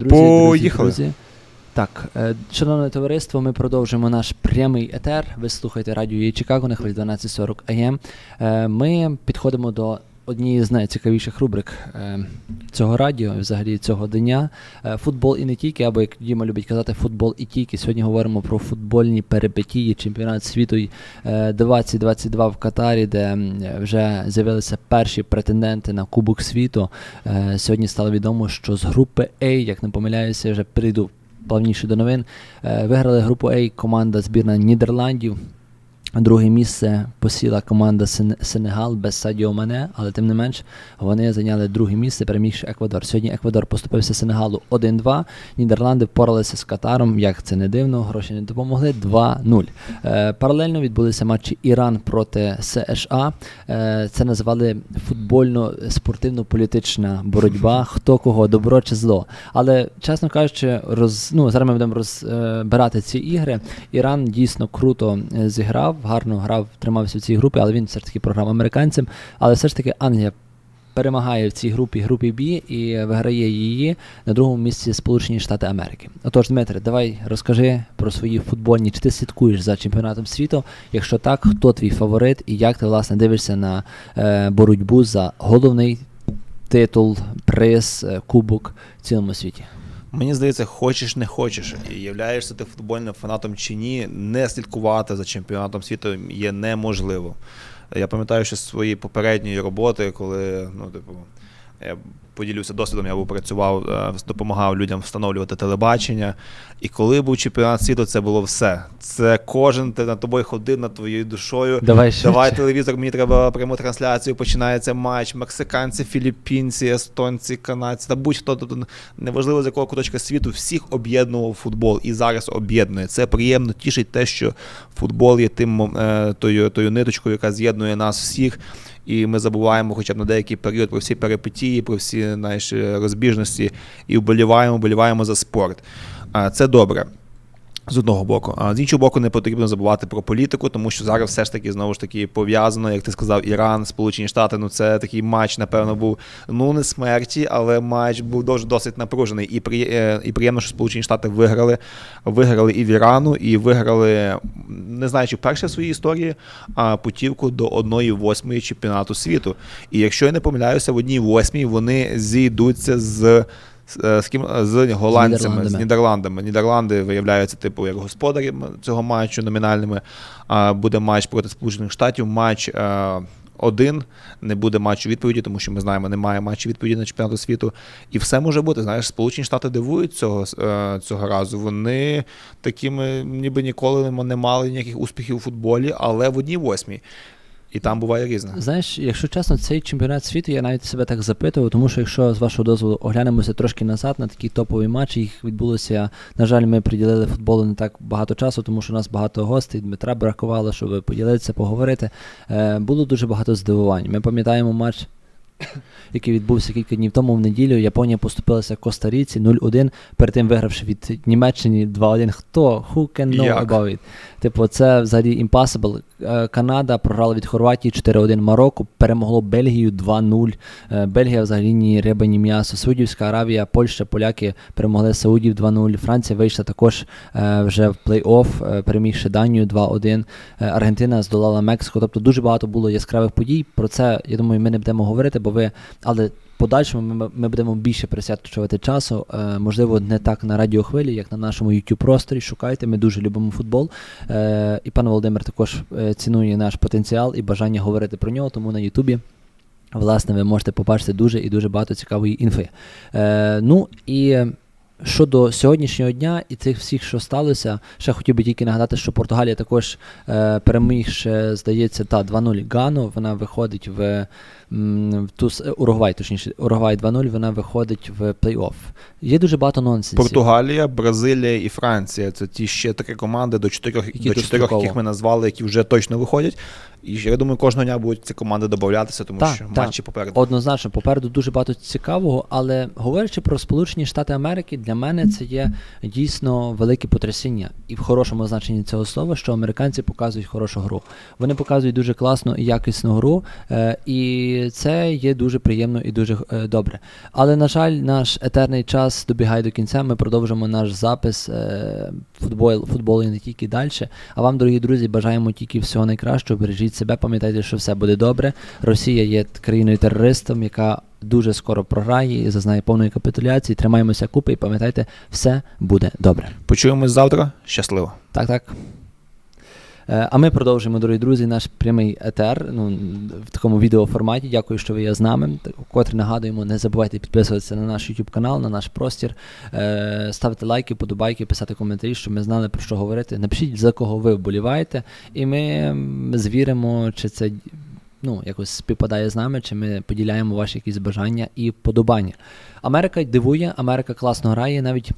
Друзі, Поїхали. Друзі, друзі. Так, е, шановне товариство, ми продовжуємо наш прямий етер. Ви слухаєте радіо «Є Чикаго на хвилі 12.40 АМ. Ми підходимо до однієї з найцікавіших рубрик е, цього радіо, взагалі цього дня. Е, Футбол і не тільки, або як Діма любить казати, футбол і тільки. Сьогодні говоримо про футбольні перипетії, чемпіонат світу е, 2022 в Катарі, де вже з'явилися перші претенденти на Кубок світу. Е, Сьогодні стало відомо, що з групи А, як не помиляюся, вже прийду плавніше до новин. е, Виграли групу А команда збірна Нідерландів. Друге місце посіла команда Сен- Сенегал без Садіо Мане, але тим не менш вони зайняли друге місце, перемігши Еквадор. Сьогодні Еквадор поступився Сенегалу 1-2. Нідерланди впоралися з Катаром, як це не дивно, гроші не допомогли 2-0. Е, паралельно відбулися матчі Іран проти США. Е, це називали футбольно-спортивно-політична боротьба, хто кого, добро чи зло. Але, чесно кажучи, роз, ну, зараз ми будемо розбирати ці ігри. Іран дійсно круто е, зіграв, гарно грав, тримався в цій групі, але він все ж таки програв американцям. Але все ж таки Англія перемагає в цій групі, групі Б і виграє її на другому місці Сполучені Штати Америки. Отож, Дмитре, давай розкажи про свої футбольні, чи ти слідкуєш за чемпіонатом світу? Якщо так, хто твій фаворит і як ти власне дивишся на е, боротьбу за головний титул, приз, е, кубок в цілому світі? Мені здається, хочеш не хочеш, і являєшся ти футбольним фанатом чи ні, не слідкувати за чемпіонатом світу є неможливо. Я пам'ятаю, що з своєї попередньої роботи, коли ну, типу, я поділюся досвідом, я був працював, е, допомагав людям встановлювати телебачення. І коли був чемпіонат світу, це було все. Це кожен ти над тобою ходив над твоєю душою. Давай. Давай телевізор, мені треба пряму трансляцію. Починається матч. Мексиканці, філіппінці, естонці, канадці та будь-хто тобто неважливо з якого куточка світу, всіх об'єднував футбол і зараз об'єднує. Це приємно тішить те, що футбол є тим е, тою, тою ниточкою, яка з'єднує нас всіх. І ми забуваємо хоча б на деякий період про всі перипетії, про всі наші розбіжності і вболіваємо, вболіваємо за спорт. А, Це добре. З одного боку, а з іншого боку, не потрібно забувати про політику, тому що зараз все ж таки знову ж таки пов'язано, як ти сказав, Іран, Сполучені Штати. Ну це такий матч, напевно, був ну не смерті, але матч був дуже досить напружений. І при е, і приємно, що Сполучені Штати виграли. Виграли і в Ірану, і виграли, не знаю, чи вперше в своїй історії а, путівку до 1-8 чемпіонату світу. І якщо я не помиляюся, в 1-8 вони зійдуться з. З- е, ким з голландцями, з Нідерландами. Нідерландами. Нідерланди виявляються типу як господарі цього матчу номінальними. А буде матч проти Сполучених Штатів. Матч е, один, не буде матчу відповіді, тому що ми знаємо, немає матчу відповіді на чемпіонату світу. І все може бути. Знаєш, Сполучені Штати дивують цього, е, цього разу. Вони такими ніби ніколи не мали ніяких успіхів у футболі, але в одній восьмій. І там буває різне. Знаєш, якщо чесно, цей чемпіонат світу я навіть себе так запитував, тому що якщо з вашого дозволу оглянемося трошки назад на такі топові матчі, їх відбулося. На жаль, ми приділили футболу не так багато часу, тому що у нас багато гостей. Дмитра бракувало, щоб поділитися, поговорити. Е, було дуже багато здивувань. Ми пам'ятаємо матч. Який відбувся кілька днів тому в неділю, Японія поступилася Коста-Ріці 0-1, перед тим вигравши від Німеччини 2-1. Хто? Who can know Як? about it? Типу, це взагалі impossible. Е, Канада програла від Хорватії 4-1 Марокко, перемогло Бельгію 2-0. Е, Бельгія взагалі ні риба, ні м'ясо. Саудівська Аравія, Польща, поляки перемогли Саудів 2-0. Франція вийшла також е, вже в плей-офф, перемігши Данію 2-1. Е, Аргентина здолала Мексику. Тобто дуже багато було яскравих подій. Про це, я думаю, ми не будемо говорити, бо ви. Але подальшому ми, ми будемо більше присвячувати часу. Е, можливо, не так на радіохвилі, як на нашому youtube просторі. Шукайте, ми дуже любимо футбол. Е, і пан Володимир також е, цінує наш потенціал і бажання говорити про нього, тому на Ютубі. Власне, ви можете побачити дуже і дуже багато цікавої інфи. Е, ну і щодо сьогоднішнього дня і цих всіх, що сталося, ще хотів би тільки нагадати, що Португалія також е, перемігши, здається, та 2-0 Гану. Вона виходить в, Уругвай, точніше, Уругвай 2-0, вона виходить в плей-офф. Є дуже багато нонсенсів. Португалія, Бразилія і Франція це ті ще три команди до чотирьох, Які до чотирьох яких ми назвали, які вже точно виходять. І я думаю, кожного дня будуть ці команди додатися, тому Так, що так. матчі попереду. Однозначно, попереду дуже багато цікавого, але говорячи про Сполучені Штати Америки, для мене це є дійсно велике потрясіння. І в хорошому значенні цього слова, що американці показують хорошу гру. Вони показують дуже класну і якісну гру. Е, і І це є дуже приємно і дуже е, добре. Але, на жаль, наш етерний час добігає до кінця. Ми продовжимо наш запис е, футбол, футболу і не тільки далі. А вам, дорогі друзі, бажаємо тільки всього найкращого. Бережіть себе, пам'ятайте, що все буде добре. Росія є країною терористом, яка дуже скоро програє і зазнає повної капітуляції. Тримаємося купи і пам'ятайте, все буде добре. Почуємось завтра. Щасливо. Так, так. Е, А ми продовжуємо, дорогі друзі, наш прямий етер ну, в такому відеоформаті. Дякую, що ви є з нами. Так, Вкотре нагадуємо, не забувайте підписуватися на наш YouTube канал, на наш простір, е, ставити лайки, подобайки, писати коментарі, щоб ми знали про що говорити. Напишіть, за кого ви вболіваєте, і ми звіримо, чи це ну, якось співпадає з нами, чи ми поділяємо ваші якісь бажання і вподобання. Америка дивує, Америка класно грає, навіть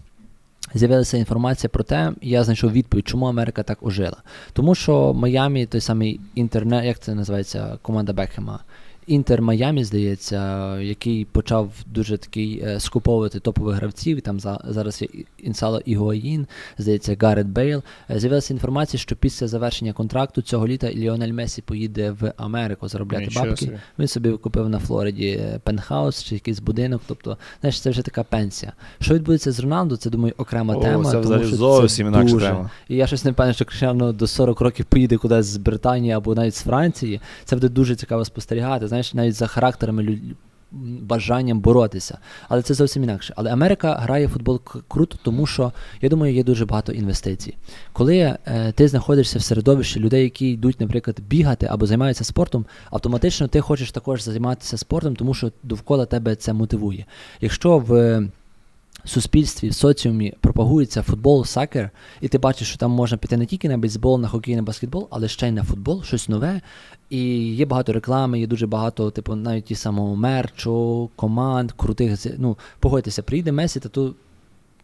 З'явилася інформація про те, я знайшов відповідь, чому Америка так ожила. Тому що Майамі, той самий інтернет, як це називається, команда Бекхема. Інтер Майамі, здається, який почав дуже такий е, скуповувати топових гравців. Там за, зараз є Інсало Ігуаїн, здається, Гаррет Бейл. Е, З'явилася інформація, що після завершення контракту цього літа Ліонель Месі поїде в Америку заробляти Нічого бабки. собі. Він собі купив на Флориді е, пентхаус чи якийсь будинок. Тобто, знаєш, це вже така пенсія. Що відбудеться з Роналду, це думаю окрема О, тема. це тому що зовсім це дуже. тема. І я щось не впевнений, що Кришано до 40 років поїде кудись з Британії або навіть з Франції. Це буде дуже цікаво спостерігати. Знаєш, навіть за характерами людей. бажанням боротися. Але це зовсім інакше. Але Америка грає в футбол круто, тому що я думаю, є дуже багато інвестицій. Коли е, ти знаходишся в середовищі людей, які йдуть, наприклад, бігати або займаються спортом, автоматично ти хочеш також займатися спортом, тому що довкола тебе це мотивує. Якщо в суспільстві, в соціумі пропагується футбол, сакер, і ти бачиш, що там можна піти не тільки на бейсбол, на хокей, на баскетбол, але ще й на футбол, щось нове. І є багато реклами, є дуже багато, типу, навіть ті самого мерчу, команд, крутих. Ну, погодьтеся, приїде Месі, та то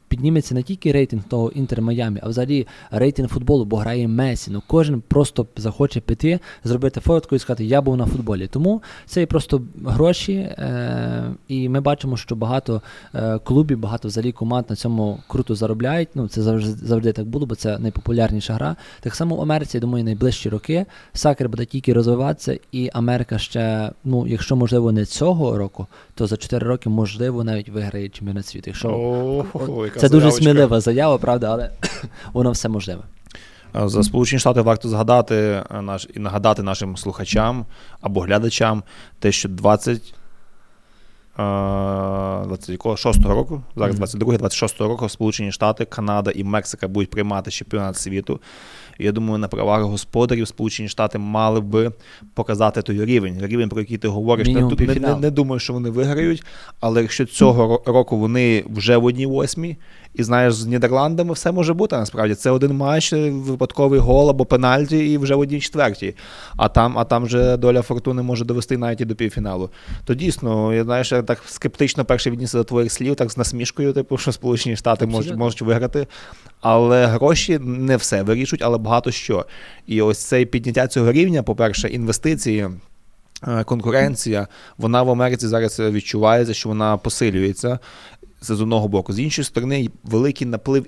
підніметься не тільки рейтинг того Інтер Майамі, а взагалі рейтинг футболу, бо грає Месі. Ну кожен просто захоче піти, зробити фотку і сказати, я був на футболі. Тому це є просто гроші, е- і ми бачимо, що багато е- клубів, багато взагалі команд на цьому круто заробляють. Ну це завжди завжди так було, бо це найпопулярніша гра. Так само в Америці, я думаю, найближчі роки сакер буде тільки розвиватися, і Америка ще, ну якщо можливо не цього року, то за 4 роки можливо навіть виграє чемпіонат світу. Якщо це дуже заявочка. смілива заява, правда, але воно все можливе. Е, За Сполучені Штати варто згадати е, наш і нагадати нашим слухачам або глядачам те, що 20. е, 26-го року, зараз Мгм. 22-26 року Сполучені Штати, Канада і Мексика будуть приймати чемпіонат світу. Я думаю, на правах господарів Сполучені Штати мали би показати той рівень, рівень, про який ти говориш. Не, не, не, не думаю, що вони виграють, але якщо цього року вони вже в одній восьмій, і знаєш, з Нідерландами все може бути насправді. Це один матч, е, випадковий гол або пенальті, і вже в одній четвертій. А там, а там вже доля фортуни може довести навіть і до півфіналу. То дійсно, я знаєш, я так скептично перше віднісся до твоїх слів, так з насмішкою, типу, що Сполучені Штати можуть, можуть виграти. Але гроші не все вирішують, але багато що. І ось це підняття цього рівня, по-перше, інвестиції. е, Конкуренція, вона в Америці зараз відчувається, що вона посилюється. Це з одного боку. З іншої сторони, великий наплив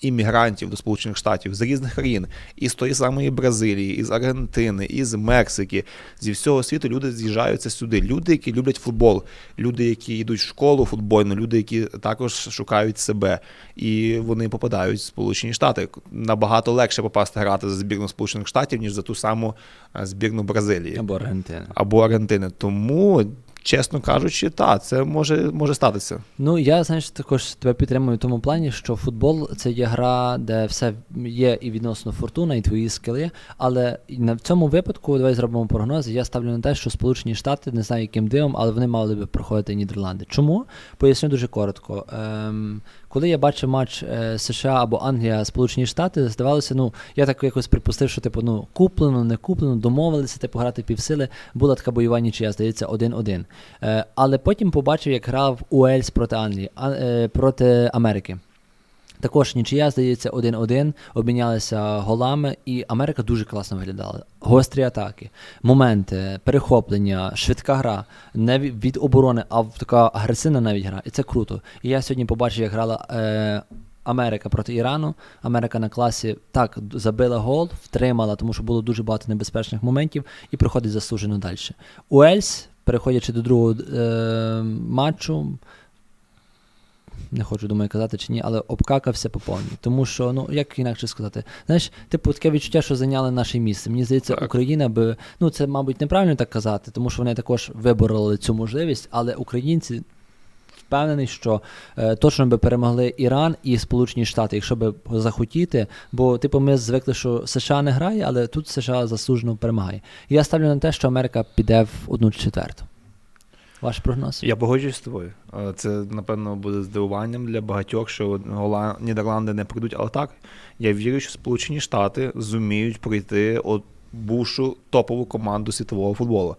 іммігрантів до Сполучених Штатів з різних країн, із тої самої Бразилії, із Аргентини, із Мексики, зі всього світу люди з'їжджаються сюди. Люди, які люблять футбол, люди, які йдуть в школу футбольну, люди, які також шукають себе, і вони попадають в Сполучені Штати. Набагато легше попасти грати за збірну Сполучених Штатів, ніж за ту саму е, збірну Бразилії Або Аргентина. або Аргентини. Тому, чесно кажучи, так, це може, може статися. Ну, я, знаєш, також тебе підтримую в тому плані, що футбол це є гра, де все є і відносно фортуна, і твої скили. Але на цьому випадку, давай зробимо прогноз. Я ставлю на те, що Сполучені Штати, не знаю яким дивом, але вони мали би проходити Нідерланди. Чому? Поясню дуже коротко. Ем, коли я бачив матч е, США або Англія, Сполучені Штати, здавалося, ну я так якось припустив, що типу, ну куплено, не куплено, домовилися, типу грати півсили. Була така бойова нічия, здається, 1-1. Е, але потім побачив, як грав Уельс проти Англії, е, проти Америки. Також нічия, здається, 1-1, обмінялися голами, і Америка дуже класно виглядала. Гострі атаки, моменти, перехоплення, швидка гра, не від оборони, а така агресивна навіть гра. І це круто. І я сьогодні побачив, як грала е, Америка проти Ірану. Америка на класі так забила гол, втримала, тому що було дуже багато небезпечних моментів, і проходить заслужено далі. Уельс переходячи до другого е, матчу, не хочу думаю казати чи ні, але обкакався по повній. Тому що, ну як інакше сказати, знаєш, типу таке відчуття, що зайняли наше місце. Мені здається, Так. Україна би, ну це, мабуть, неправильно так казати, тому що вони також вибороли цю можливість, але українці. Впевнений, що е, точно би перемогли Іран і Сполучені Штати, якщо би захотіти. Бо, типу, ми звикли, що США не грає, але тут США заслужено перемагає. І я ставлю на те, що Америка піде в одну четверту. Ваш прогноз? Я погоджуюсь з тобою. Е, Це, напевно, буде здивуванням для багатьох, що Гола... Нідерланди не прийдуть. Але так, я вірю, що Сполучені Штати зуміють пройти от бувшу топову команду світового футболу.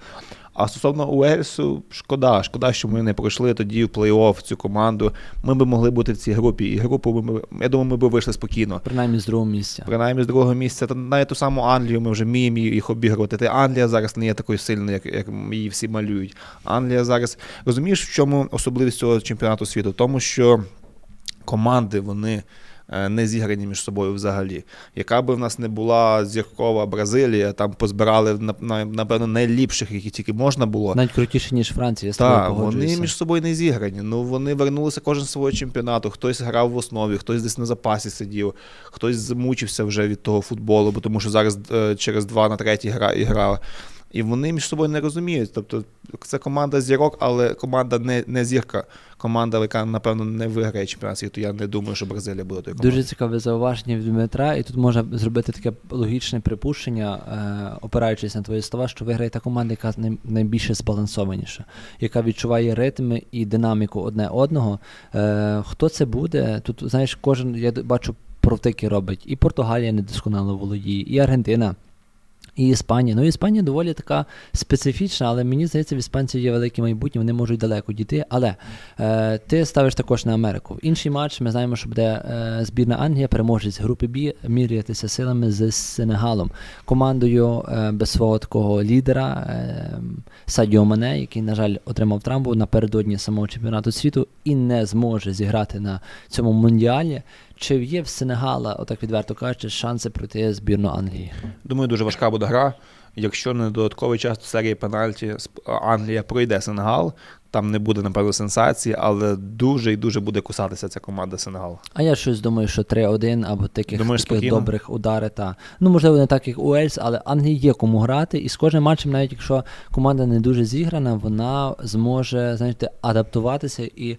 А стосовно Уельсу, шкода, шкода, що ми не пройшли тоді в плей-офф цю команду. Ми би могли бути в цій групі. І групу ми, я думаю, ми б вийшли спокійно. Принаймні з другого місця. Принаймні з другого місця, та навіть ту саму Англію ми вже вміємо їх обігрувати. Та Англія зараз не є такою сильною, як, як її всі малюють. Англія зараз розумієш, в чому особливість цього чемпіонату світу? В тому, що команди вони. Е, Не зіграні між собою взагалі. Яка би в нас не була зіркова Бразилія, там позбирали на- на- напевно найліпших, які тільки можна було. Навіть крутіше, ніж Франція, Так, вони між собою не зіграні. Ну вони вернулися кожен з свого чемпіонату. Хтось грав в основі, хтось десь на запасі сидів, хтось змучився вже від того футболу, бо тому що зараз е, через два на третій гра і грав. І вони між собою не розуміють. Тобто це команда зірок, але команда не, не зірка. Команда, яка, напевно, не виграє чемпіонат світу. Я не думаю, що Бразилія буде тою. Дуже цікаве зауваження від Дмитра, і тут можна зробити таке логічне припущення, е, опираючись на твої слова, що виграє та команда, яка найбільше збалансованіша, яка відчуває ритми і динаміку одне одного. Е, хто це буде? Тут, знаєш, кожен, я бачу, провтики робить. І Португалія недосконало володіє, і Аргентина. І Іспанія. Ну, Іспанія доволі така специфічна, але мені здається, в іспанців є велике майбутнє, вони можуть далеко дійти. Але е, ти ставиш також на Америку. Інший матч ми знаємо, що буде е, збірна Англія, переможець групи Б, мірятися силами з Сенегалом. Командою е, без свого такого лідера е, Садіо Мане, який, на жаль, отримав травму напередодні самого чемпіонату світу і не зможе зіграти на цьому мундіалі. Чи є в Сенегала, отак відверто кажучи, шанси пройти збірну Англії? Думаю, дуже важка буде гра. Якщо не додатковий час в серії пенальті, Англія пройде Сенегал. Там не буде, напевно, сенсації, але дуже і дуже буде кусатися ця команда Сенегал. А я щось думаю, що 3-1 або таких, Думаєш, таких добрих удари. Та. Ну, можливо, не так, як Уельс, але Англії є кому грати. І з кожним матчем, навіть якщо команда не дуже зіграна, вона зможе знаєте, адаптуватися і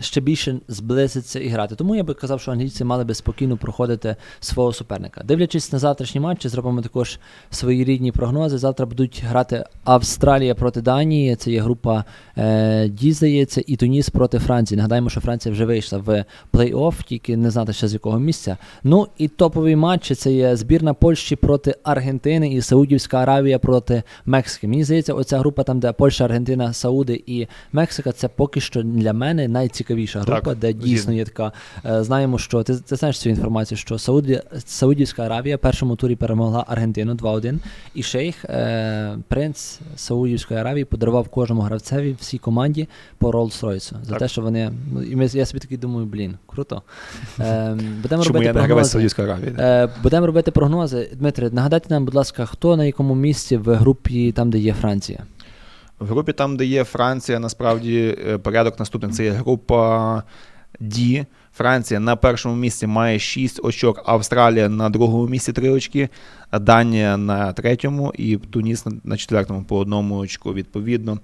ще більше зблизиться і грати. Тому я би казав, що англійці мали би спокійно проходити свого суперника. Дивлячись на завтрашні матчі, зробимо також свої рідні прогнози. Завтра будуть грати Австралія проти Данії. Це є група е, Ді, і Туніс проти Франції. Нагадаємо, що Франція вже вийшла в плей-офф, тільки не знати ще з якого місця. Ну і топові матчі це є збірна Польщі проти Аргентини і Саудівська Аравія проти Мексики. Мені здається, оця група там, де Польща, Аргентина, Сауди і Мексика, це поки що для мене найцікавіша група, Так, де дійсно є така. е, знаємо, що ти, ти знаєш цю інформацію, що Сауді, Саудівська Аравія в першому турі перемогла Аргентину 2-1. І шейх, е, принц Саудівської Аравії, подарував кожному гравцеві всій команді по Роллс-Ройсу. За Так. те, що вони. Ну, і ми, я собі такий думаю, блін, круто. Е, будемо Чому робити я прогнози. Саудівської Аравії? Е, будемо робити прогнози. Дмитре, нагадайте нам, будь ласка, хто на якому місці в групі, там, де є Франція? В групі там, де є Франція, насправді е, порядок наступний. Це є група D. Франція на першому місці має 6 очок, Австралія на другому місці 3 очки, Данія на третьому і Туніс на- на четвертому по одному очку відповідно.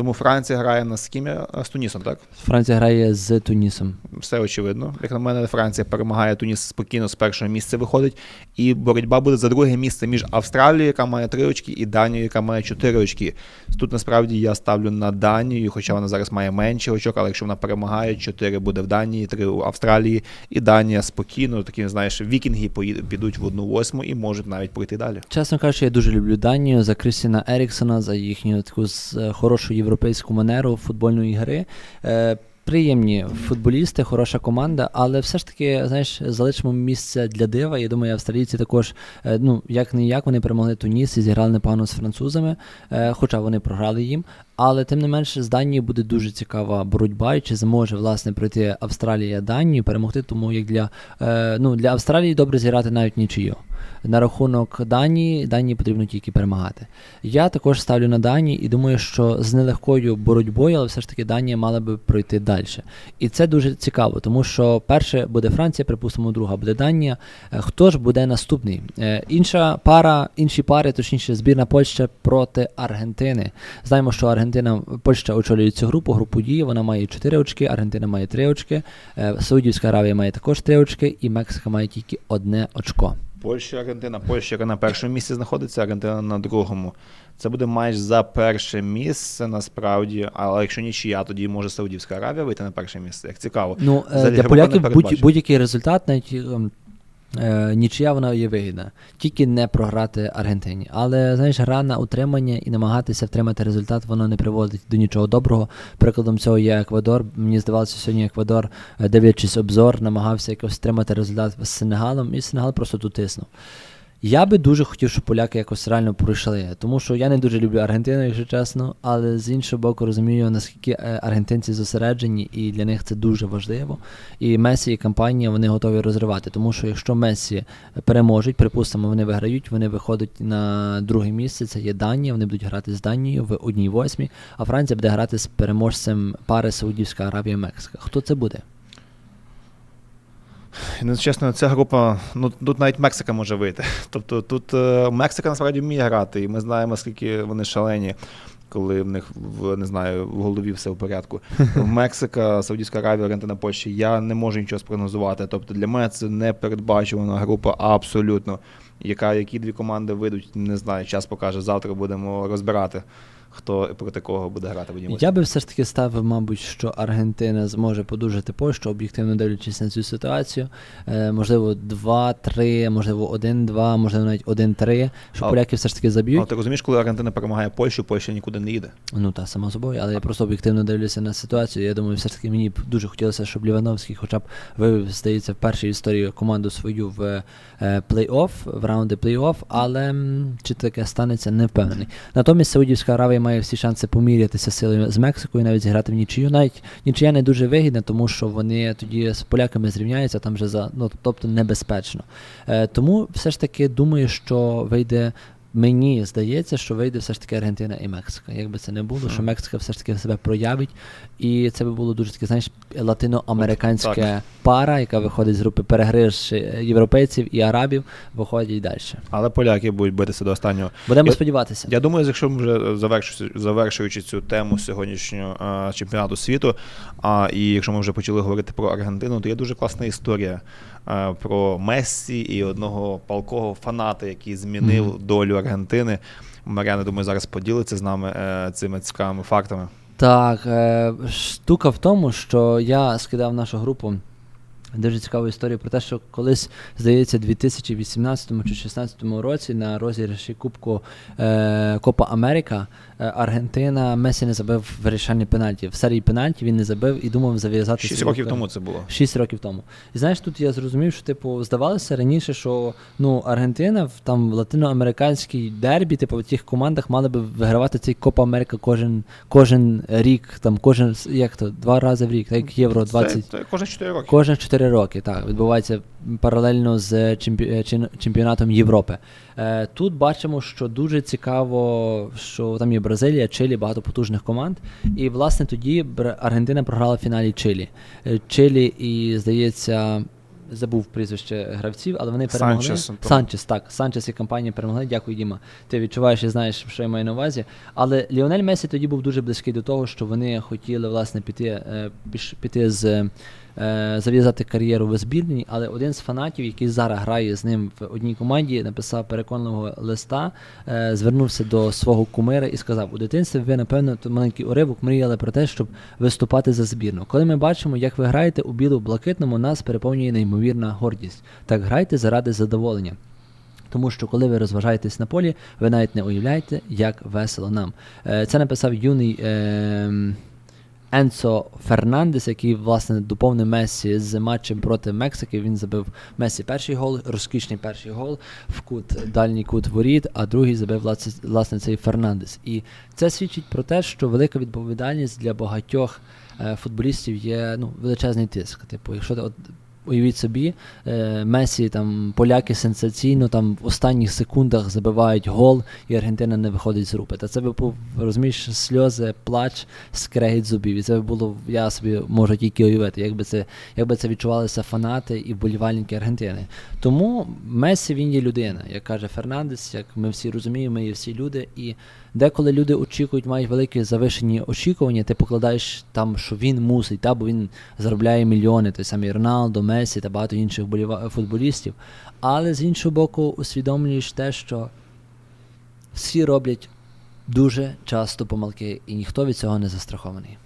Тому Франція грає на з ким з Тунісом, так? Франція грає з Тунісом. Все очевидно. Як на мене, Франція перемагає Туніс спокійно з першого місця виходить. І боротьба буде за друге місце між Австралією, яка має три очки, і Данією, яка має чотири очки. Тут насправді я ставлю на Данію, хоча вона зараз має менше очок, але якщо вона перемагає, чотири буде в Данії, три у Австралії, і Данія спокійно, такі, знаєш, вікінги підуть в одну восьму і можуть навіть пройти далі. Чесно кажучи, я дуже люблю Данію за Крістіна Еріксона, за їхню таку з- е, хорошу європейську манеру футбольної гри. Е, Приємні футболісти, хороша команда, але все ж таки, знаєш, залишимо місце для дива. Я думаю, австралійці також, е, ну як не як, вони перемогли Туніс і зіграли непогано з французами, е, хоча вони програли їм. Але тим не менше з Данією буде дуже цікава боротьба, і чи зможе власне пройти Австралія Данію перемогти, тому як для, ну, для Австралії добре зіграти навіть нічию. На рахунок Данії, Данії потрібно тільки перемагати. Я також ставлю на Данії і думаю, що з нелегкою боротьбою, але все ж таки Данія мала би пройти далі. І це дуже цікаво, тому що перше буде Франція, припустимо, друга буде Данія. Е, Хто ж буде наступний? Е, Інша пара, інші пари, точніше, збірна Польща проти Аргентини. Знаємо, що Аргентина, Польща очолює цю групу, групу дії, вона має 4 очки, Аргентина має 3 очки, е, Саудівська Аравія має також 3 очки, і Мексика має тільки одне очко. Польща, Аргентина. Польща, яка на першому місці знаходиться, Аргентина на другому. Це буде матч за перше місце насправді. Але якщо нічия, тоді може Саудівська Аравія вийти на перше місце. Як цікаво. Ну, е, Взагалі, для поляків будь, будь-який результат, навіть ем, е, нічия вона є вигідна. Тільки не програти Аргентині. Але знаєш, гра на утримання і намагатися втримати результат, воно не приводить до нічого доброго. Прикладом цього є Еквадор. Мені здавалося, сьогодні Еквадор, е, дивлячись обзор, намагався якось втримати результат з Сенегалом, і Сенегал просто тут тиснув. Я би дуже хотів, щоб поляки якось реально пройшли, тому що я не дуже люблю Аргентину, якщо чесно, але з іншого боку розумію, наскільки е, аргентинці зосереджені, і для них це дуже важливо. І Месі і компанія вони готові розривати. Тому що якщо Месі переможуть, припустимо, вони виграють, вони виходять на друге місце. Це є Данія. Вони будуть грати з Данією в одній восьмій, а Франція буде грати з переможцем пари Саудівська Аравія Мексика. Хто це буде? Ну, чесно, ця група, ну тут навіть Мексика може вийти. Тобто тут е, Мексика насправді вміє грати, і ми знаємо, скільки вони шалені, коли в них в не знаю, в голові все в порядку. Мексика, Саудівська Аравія, Аргентина, Польща. Я не можу нічого спрогнозувати. Тобто для мене це непередбачувана група абсолютно. Яка, які дві команди вийдуть, не знаю, час покаже. Завтра будемо розбирати, хто проти кого буде грати в Я би все ж таки ставив, мабуть, що Аргентина зможе подужати Польщу, об'єктивно дивлячись на цю ситуацію. Е, можливо, 2-3, можливо, 1-2, можливо, навіть 1-3, що А- поляки все ж таки заб'ють. Але ти розумієш, коли Аргентина перемагає Польщу, Польща нікуди не їде. Ну так, само собою, але я просто об'єктивно дивлюся на ситуацію. Я думаю, все ж таки мені б дуже хотілося, щоб Лівановський хоча б вивів, здається, в першій історії команду свою в е, плей-офф, в раунди плей-офф, але чи таке станеться, не впевнений. Натомість Саудівська Аравія має всі шанси помірятися силами з Мексикою, навіть зіграти в нічию. Навіть нічия не дуже вигідна, тому що вони тоді з поляками зрівняються там вже за ну тобто небезпечно. Е, тому все ж таки думаю, що вийде. Мені здається, що вийде все ж таки Аргентина і Мексика. Якби це не було, що Мексика все ж таки себе проявить, і це би було дуже таке, знаєш, латиноамериканське пара, яка виходить з групи перегривши європейців і арабів, виходять далі. Але поляки будуть битися до останнього. Будемо Я- сподіватися. Я думаю, якщо ми вже завершуючи, завершуючи цю тему сьогоднішнього е, чемпіонату світу, а і якщо ми вже почали говорити про Аргентину, то є дуже класна історія про Мессі і одного палкого фаната, який змінив Мгм. долю Аргентини. Мар'яна, думаю, зараз поділиться з нами е, цими цікавими фактами. Так, е, штука в тому, що я скидав нашу групу дуже цікаву історію про те, що колись, здається, в 2018 чи 2016 році на розіграші Кубку е, Копа Америка е, Аргентина Месі не забив вирішальний пенальті. В серії пенальті він не забив і думав зав'язати Шість років тому це було. Шість років тому. І знаєш, тут я зрозумів, що типу здавалося раніше, що ну Аргентина в там в латиноамериканській дербі, типу в тих командах мали би вигравати цей Копа Америка кожен кожен рік, там кожен як то два рази в рік, так як євро 20 Це, це кожні 4 роки. Кожні 4 роки, так, відбувається паралельно з е, чемпіонатом Європи. Е, тут бачимо, що дуже цікаво, що там є Бразилія, Чилі, багато потужних команд. І, власне, тоді Аргентина програла в фіналі Чилі. Е, Чилі і, здається, забув прізвище гравців, але вони перемогли. Санчес. Санчес, так. Санчес і компанія перемогли. Дякую, Діма. Ти відчуваєш і знаєш, що я маю на увазі. Але Ліонель Месі тоді був дуже близький до того, що вони хотіли власне піти, піти з. Е, Зав'язати кар'єру в збірній, але один з фанатів, який зараз грає з ним в одній команді, написав переконливого листа, е, звернувся до свого кумира і сказав: у дитинстві ви, напевно, маленький уривок мріяли про те, щоб виступати за збірну. Коли ми бачимо, як ви граєте у біло-блакитному, нас переповнює неймовірна гордість. Так грайте заради задоволення. Тому що коли ви розважаєтесь на полі, ви навіть не уявляєте, як весело нам. Е, Це написав юний е, Енсо Фернандес, який власне доповнив Месі з матчем проти Мексики. Він забив Месі перший гол, розкішний перший гол в кут, дальній кут воріт, а другий забив власне, цей Фернандес. І це свідчить про те, що велика відповідальність для багатьох е, футболістів є ну, величезний тиск. Типу, якщо ти от Уявіть собі, е, Месі, там поляки сенсаційно там в останніх секундах забивають гол, і Аргентина не виходить з групи. Та це би був, розумієш, сльози, плач, скрегіт зубів. І це би було, я собі можу тільки уявити, якби це, якби це відчувалися фанати і вболівальники Аргентини. Тому Месі він є людина, як каже Фернандес, як ми всі розуміємо, ми є всі люди. І деколи люди очікують, мають великі завишені очікування, ти покладаєш там, що він мусить, та, бо він заробляє мільйони, той самий Роналдо, Месі та багато інших футболістів. Але з іншого боку, усвідомлюєш те, що всі роблять дуже часто помилки, і ніхто від цього не застрахований.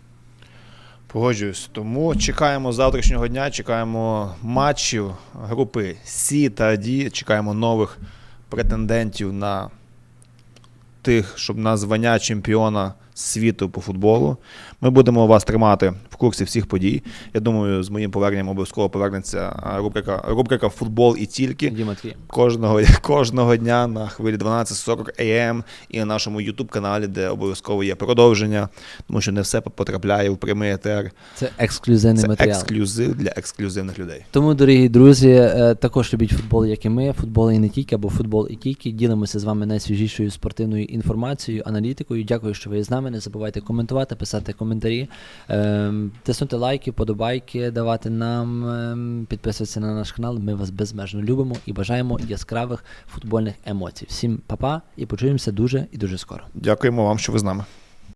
Погоджуюсь. Тому чекаємо завтрашнього дня, чекаємо матчів групи Сі та Ді, чекаємо нових претендентів на тих, щоб на звання чемпіона світу по футболу. Ми будемо вас тримати в курсі всіх подій. Я думаю, з моїм поверненням обов'язково повернеться рубрика, рубрика Футбол і тільки. Кожного, кожного дня на хвилі 12.40 AM і на нашому YouTube каналі, де обов'язково є продовження, тому що не все потрапляє в прямий етер. Це ексклюзивний Це матеріал. ексклюзив для ексклюзивних людей. Тому, дорогі друзі, е, також любіть футбол, як і ми. Футбол і не тільки, або футбол і тільки. Ділимося з вами найсвіжішою спортивною інформацією, аналітикою. Дякую, що ви з нами. Не забувайте коментувати, писати коментарі, ем, тиснути лайки, подобайки, давати нам, ем, підписуватися на наш канал. Ми вас безмежно любимо і бажаємо яскравих футбольних емоцій. Всім па-па і почуємося дуже і дуже скоро. Дякуємо вам, що ви з нами.